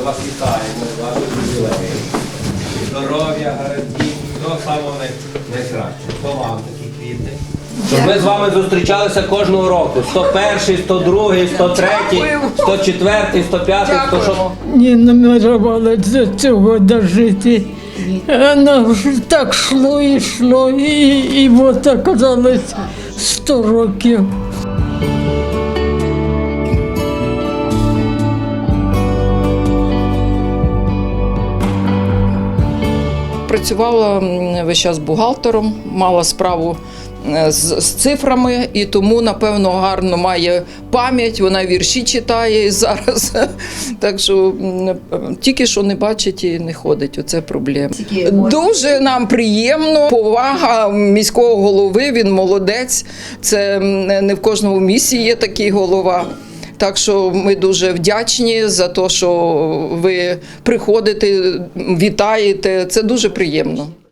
Ми вас вітаємо, з вашим. Здоров'я, гарантії, всього самого най- найкращого. То вам такі квіти. Щоб ми з вами зустрічалися кожного року. 101, 102, 103, 104, 105, 106. не намірувала до цього дожити. Воно так йшло і йшло, і, і от оказалось 100 років. Працювала весь час бухгалтером, мала справу е, з, з цифрами, і тому, напевно, гарно має пам'ять. Вона вірші читає і зараз. Так що тільки що не бачить і не ходить. Оце проблема. Дуже нам приємно. Повага міського голови. Він молодець. Це не в кожному місці є такий голова. Так що ми дуже вдячні за те, що ви приходите, вітаєте. Це дуже приємно.